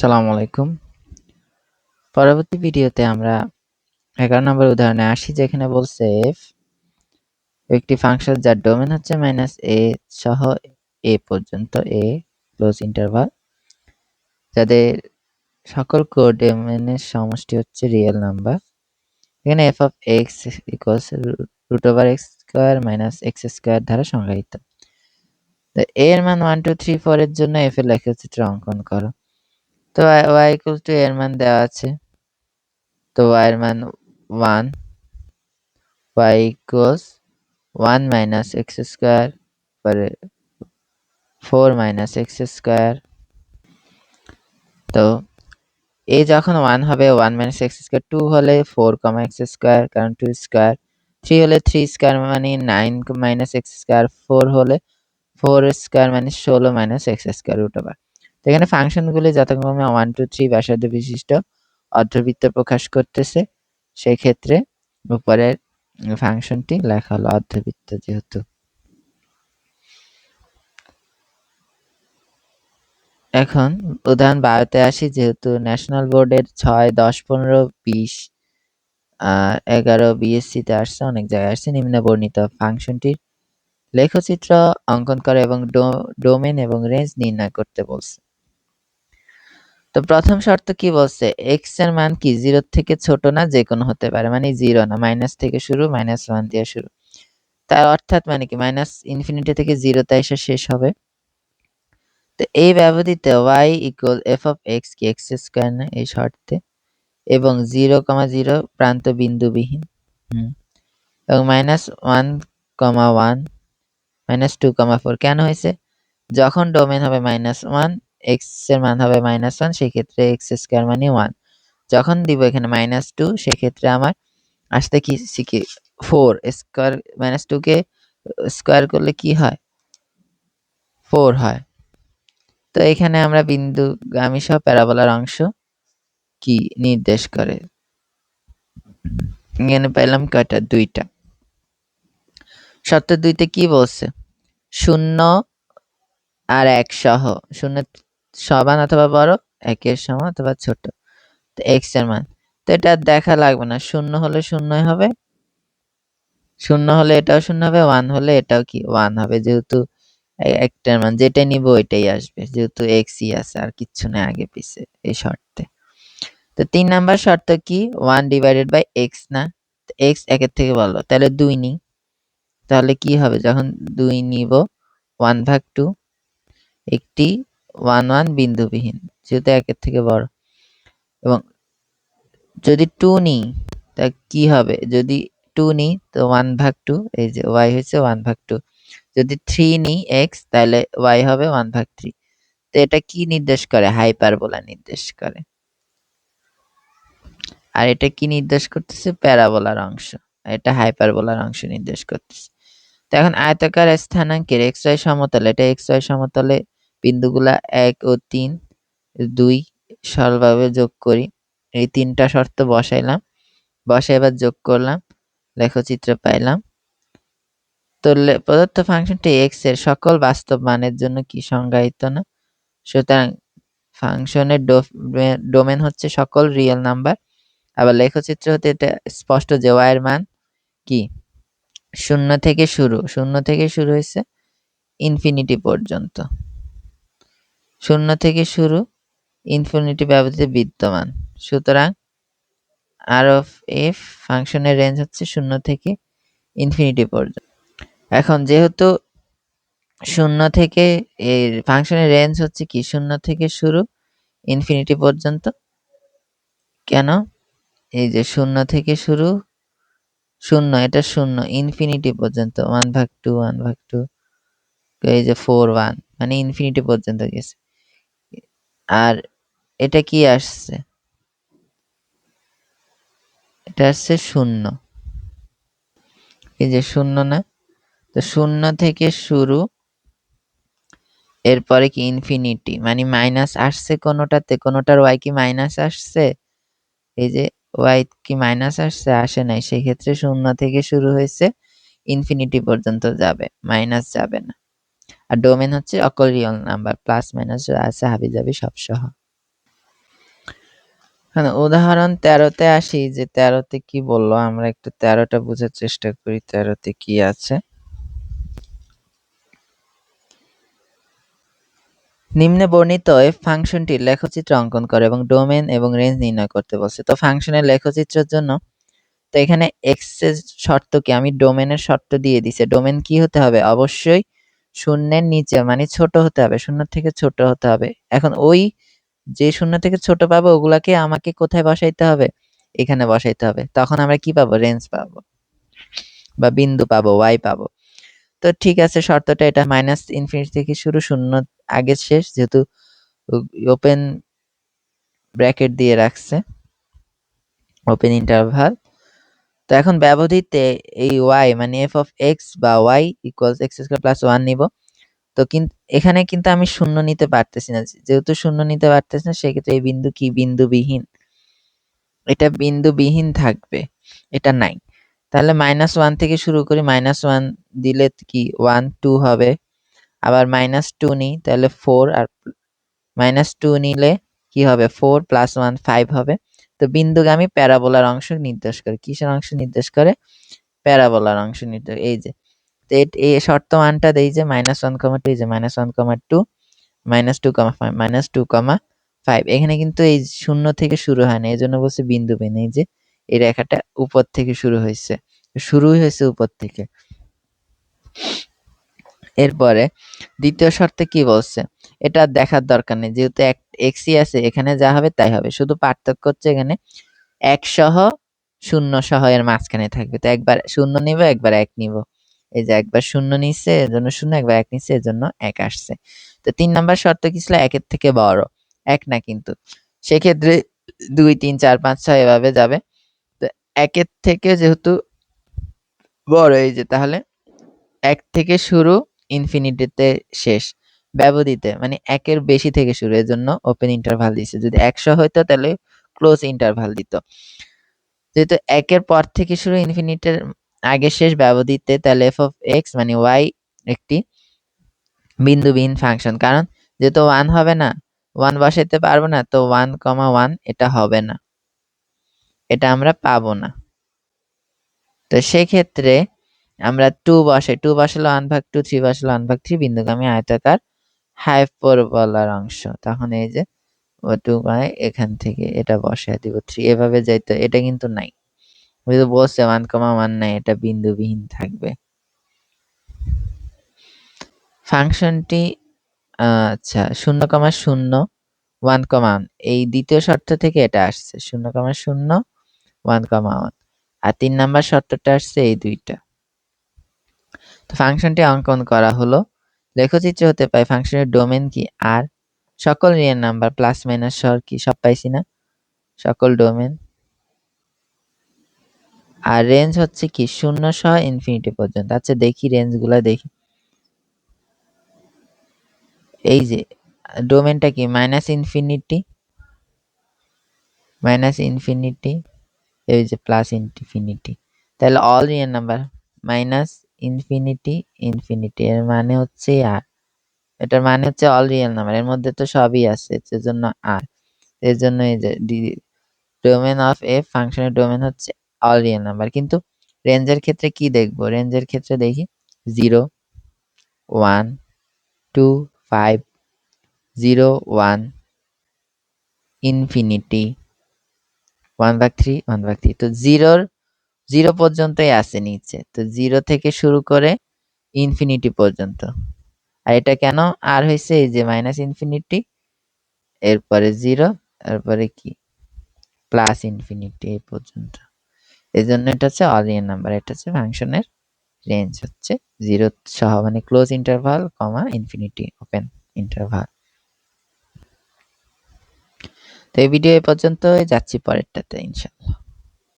আসসালামু আলাইকুম। পরবর্তী ভিডিওতে আমরা এগারো নম্বর উদাহরণে আসি, যেখানে বলছে এফ একটি ফাংশন যার ডোমেন হচ্ছে মাইনাস এ সহ এ পর্যন্ত এ ক্লোজ ইন্টারভাল যাদের সকল কোডোমেনের সমষ্টি হচ্ছে রিয়েল নাম্বার এখানে F of X equals root over X square minus X square দ্বারা সংজ্ঞায়িত। তো এর মান ওয়ান টু থ্রি ফোর এর জন্য এফ এর লেখচিত্র অঙ্কন করো। তো ওয়াই ইকুয়াল টু এর মান দেওয়া আছে। তো y এর মান one Y equals one minus X square পরে ফোর মাইনাস এক্স স্কোয়ার তো এ যখন ওয়ান হবে one minus X square two হলে ফোর কমা এক্স স্কোয়ার কারণ টু স্কোয়ার থ্রি হলে থ্রি স্কোয়ার মানে nine minus X square four হলে ফোর স্কোয়ার মানে ষোলো minus X square root over তো এখানে ফাংশনগুলি যথাক্রমে ওয়ান টু থ্রি ব্যাসার্ধ বিশিষ্ট অর্ধবৃত্ত প্রকাশ করতেছে। সেই ক্ষেত্রে উপরের ফাংশনটি লেখা হলো অর্ধবৃত্ত যেহেতু। এখন উদাহরণ বারোতে আসি, যেহেতু ন্যাশনাল বোর্ডের ছয়, দশ, পনেরো, বিশ এগারো বিএসসিতে আসছে, অনেক জায়গায় আসছে, নিম্ন বর্ণিত ফাংশনটির লেখচিত্র অঙ্কন করে এবং ডোমেন এবং রেঞ্জ নির্ণয় করতে বলছে। তো প্রথম শর্ত কি বলছে? এক্সের মান কি? জিরো থেকে ছোট না যে কোনো হতে পারে মানে জিরো না মাইনাস থেকে শুরু মাইনাস ওয়ান দিয়ে শুরু। তার অর্থাৎ মানে কি? মাইনাস ইনফিনিটি থেকে জিরোতে এসে শেষ হবে। তো এই ব্যবধিতে Y equal F of X কি? এক্স স্কোয়ার না এই শর্তে। এবং জিরো কমা জিরো প্রান্ত বিন্দুবিহীন। হুম। এবং minus one comma one minus two comma four কেন হয়েছে? যখন ডোমেন হবে মাইনাস ওয়ান এক্সের মান হবে মাইনাস ওয়ান সেক্ষেত্রে এক্স স্কোয়ার মানে ওয়ান যখন দিব এখানে মাইনাস টু সেক্ষেত্রে আমার আসতে কি শিখি ফোর স্কোয়ার মাইনাস টুকে স্কোয়ার করলে কি হয়? ফোর হয়। তো এখানে আমরা বিন্দু গামী সহ প্যারাবোলার অংশ কি নির্দেশ করে? এখানে পেলাম কয়টা? দুইটা। সত্তর দুইতে কি বলছে? শূন্য আর এক সহ, শূন্য সমান অথবা বড়, একের সমান অথবা ছোট। তো এক্সের মান। তো এটা দেখা লাগবে না। শূন্য হলে শূন্যই হবে। শূন্য হলে এটাও শূন্য হবে। ওয়ান হলে এটাও কি? ওয়ান হবে। যেহেতু একটার মান যেটা নিব ওইটাই আসবে। যেহেতু এক্সই আছে, আর কিচ্ছু নেই আগে পিছে, এই শর্তে। তো তিন নাম্বার শর্ত কি? ওয়ান ডিভাইডেড বাই এক্স না? এক্স একের থেকে বলো তাহলে দুই নিই। তাহলে কি হবে? যখন দুই নিব ওয়ান ভাগ টু একটি ওয়ান ওয়ান বিন্দুবিহীন, যেহেতু একের থেকে বড়। এবং যদি টু নিই তা কি হবে? যদি টু নিই তো ওয়ান ভাগ টু এই যে ওয়াই হয়েছে ওয়ান ভাগ টু যদি থ্রি নিই এক্স তাহলে ওয়াই হবে ওয়ান ভাগ থ্রি তো এটা কি নির্দেশ করে? হাইপারবোলা নির্দেশ করে। আর এটা কি নির্দেশ করতেছে? প্যারাবোলার অংশ। এটা হাইপারবোলার অংশ নির্দেশ করতেছে। তো এখন আয়তাকার স্থানাঙ্কের এক্স ওয়াই সমতলে, এটা এক্স ওয়াই সমতলে বিন্দুগুলা এক ও তিন, দুই সরলভাবে যোগ করি। এই তিনটা শর্ত বসাইলাম। বসাই এবার যোগ করলাম। লেখচিত্র পাইলাম। তো প্রদত্ত ফাংশনটি এক্সের সকল বাস্তব মানের জন্য কি সংজ্ঞায়িত না? সুতরাং ফাংশনের ডোমেন হচ্ছে সকল রিয়েল নাম্বার আবার লেখচিত্র হতে এটা স্পষ্ট যে ওয়াই এর মান কি? শূন্য থেকে শুরু, শূন্য থেকে শুরু হয়েছে ইনফিনিটি পর্যন্ত। শূন্য থেকে শুরু ইনফিনিটি ব্যবধিতে বিদ্যমান। সুতরাং আর অফ এফ ফাংশনের রেঞ্জ হচ্ছে শূন্য থেকে ইনফিনিটি পর্যন্ত। এখন যেহেতু শূন্য থেকে এই ফাংশনের রেঞ্জ হচ্ছে কি? শূন্য থেকে শুরু ইনফিনিটি পর্যন্ত। কেন? এই যে শূন্য থেকে শুরু, শূন্য, এটা শূন্য ইনফিনিটি পর্যন্ত। ওয়ান ভাগ টু ওয়ান ভাগ টু এই যে ফোর ওয়ান মানে ইনফিনিটি পর্যন্ত গেছে। আর এটা কি আসছে? এটা আসছে শূন্য। এই যে শূন্য না? তো শূন্য থেকে শুরু, এরপরে কি ইনফিনিটি মানে মাইনাস আসছে কোনোটাতে? কোনোটার ওয়াই কি মাইনাস আসছে? এই যে ওয়াই কি মাইনাস আসছে? আসে নাই। সেক্ষেত্রে শূন্য থেকে শুরু হয়েছে ইনফিনিটি পর্যন্ত যাবে মাইনাস যাবে না। আর ডোমেন হচ্ছে অকল রিয়েল নাম্বার প্লাস মাইনাস আছে হাবি যাবি সব সহ হ্যাঁ উদাহরণ তেরোতে আসি, যে তেরোতে কি বলল? আমরা একটু তেরোটা বোঝার চেষ্টা করি, তেরোতে কি আছে? নিম্নে বর্ণিত এফ ফাংশনটির লেখচিত্র অঙ্কন করে এবং ডোমেন এবং রেঞ্জ নির্ণয় করতে বলছে। তো ফাংশনের লেখচিত্রের জন্য, তো এখানে এক্সের শর্ত কি? আমি ডোমেনের শর্ত দিয়ে দিছে। ডোমেন কি হতে হবে? অবশ্যই শূন্যের নিচে মানে ছোট হতে হবে, শূন্য থেকে ছোট হতে হবে। এখন ওই যে শূন্য থেকে ছোট পাবো, ওগুলাকে আমাকে কোথায় বসাইতে হবে? এখানে বসাইতে হবে। তখন আমরা কি পাবো? রেঞ্জ পাবো বা বিন্দু পাবো ওয়াই পাবো। তো ঠিক আছে, শর্তটা এটা মাইনাস ইনফিনিটি থেকে শুরু, শূন্য আগে শেষ, যেহেতু ওপেন ব্র্যাকেট দিয়ে রাখছে ওপেন ইন্টারভাল তো এখন ব্যবধিতে এই ওয়াই মানে এফ অফ এক্স বা Y equals X square plus one নিব। তো কিন্তু এখানে কিন্তু আমি শূন্য নিতে পারতেছি না। যেহেতু শূন্য নিতে পারতেছি না, সেক্ষেত্রে এই বিন্দু কি? বিন্দুবিহীন। এটা বিন্দুবিহীন থাকবে, এটা নাই। তাহলে মাইনাস ওয়ান থেকে শুরু করি মাইনাস ওয়ান দিলে কি? ওয়ান টু হবে। আবার মাইনাস টু নিই, তাহলে ফোর আর মাইনাস টু নিলে কি হবে? ফোর প্লাস ওয়ান ফাইভ হবে। তো বিন্দুগামী প্যারাবোলার অংশ নির্দেশ করে। কিসের অংশ নির্দেশ করে? প্যারাবোলার অংশ নির্দেশ। এই যে, তো এই শর্ত মানটা দেই যে মাইনাস ওয়ান কমা টু এই যে minus one comma two minus two comma five minus two comma five এখানে কিন্তু এই শূন্য থেকে শুরু হয় না এই জন্য বলছে বিন্দু বিন এই যে, এই রেখাটা উপর থেকে শুরু হয়েছে। শুরুই হয়েছে উপর থেকে। এরপরে দ্বিতীয় শর্তে কি বলছে? এটা দেখার দরকার নেই। যেহেতু এক এক্সই আছে, এখানে যা হবে তাই হবে। শুধু পার্থক্য হচ্ছে এখানে এক সহ শূন্য সহ এর মাঝখানে থাকবে। তো একবার শূন্য নিব, একবার এক নিব। এই যে একবার শূন্য নিচ্ছে এর জন্য শূন্য, একবার এক নিচ্ছে এর জন্য এক আসছে। তো তিন নাম্বার শর্ত কি ছিল? একের থেকে বড়। এক না কিন্তু। সেক্ষেত্রে দুই, তিন, চার, পাঁচ, ছয় এভাবে যাবে। তো একের থেকে যেহেতু বড়, এই যে তাহলে এক থেকে শুরু ইনফিনিটিতে শেষ, ব্যবধিতে মানে একের বেশি থেকে শুরু এর জন্য ওপেন ইন্টারভাল দিছে। যদি একশো হইতো, তাহলে ক্লোজ ইন্টারভাল দিত। যেহেতু একের পর থেকে শুরু ইনফিনিটের আগে শেষ ব্যবধিতে, তাহলে এফ অফ এক্স মানে ওয়াই একটি বিন্দুবিহীন ফাংশন কারণ যেহেতু ওয়ান হবে না ওয়ান বসাইতে পারব না, তো ওয়ান কমা ওয়ান এটা হবে না। এটা আমরা পাবো না। তো সেক্ষেত্রে আমরা টু বসে টু বসালে ওয়ান ভাগ টু থ্রি বসালে ওয়ান ভাগ থ্রি বিন্দুগামী আয়তাকার হাইপারবোলার অংশ। তখন এই যে ও টু মানে এখান থেকে এটা বসায় দিব থ্রি এভাবে যাইতো, এটা কিন্তু নাই। যদি বলছে ওয়ান কমা ওয়ান নাই, এটা বিন্দুবিহীন থাকবে। ফাংশনটি আচ্ছা শূন্য কমা শূন্য ওয়ান কমা ওয়ান এই দ্বিতীয় শর্ত থেকে এটা আসছে, শূন্য কমা শূন্য ওয়ান কমা ওয়ান আর তিন নাম্বার শর্তটা আসছে এই দুইটা। ফাংশনটি অঙ্কন করা হলো। লেখচিত্র হতে পায় ফাংশনের ডোমেন কি, আর সকল রিয়েল নাম্বার প্লাস মাইনাস সর কি, সব পাইছি না। সকল ডোমেন। আর রেঞ্জ হচ্ছে কি, শূন্য সহ ইনফিনিটি পর্যন্ত। আচ্ছা দেখি রেঞ্জগুলো দেখি। এই যে, ডোমেনটা কি মাইনাস ইনফিনিটি মাইনাস ইনফিনিটি এই যে প্লাস ইনফিনিটি তাহলে all real number minus infinity infinity এর মানে হচ্ছে আর। এটার মানে হচ্ছে অল রিয়েল নাম্বার এর মধ্যে তো সবই আছে জন্য আর। এর জন্য এই যে ডোমেন অফ এফ ফাংশনের ডোমেন হচ্ছে অল রিয়েল নাম্বার কিন্তু রেঞ্জের ক্ষেত্রে কি দেখব? রেঞ্জের ক্ষেত্রে দেখি zero one two five zero one infinity one ভাগ থ্রি ওয়ান ভাগ থ্রি তো জিরোর জিরো পর্যন্তই আছে নিচে। তো জিরো থেকে শুরু করে ইনফিনিটি পর্যন্ত। আর এটা কেন? আর হয়েছে এই যে মাইনাস ইনফিনিটি এরপরে জিরো, এরপরে কি? প্লাস ইনফিনিটি এই পর্যন্ত। এই জন্য এটা হচ্ছে অল রিয়েল নাম্বার এটা হচ্ছে ফাংশনের রেঞ্জ হচ্ছে জিরো সহ মানে close interval comma infinity open interval তো এই ভিডিও এ পর্যন্ত যাচ্ছি পরেরটাতে ইনশাল্লাহ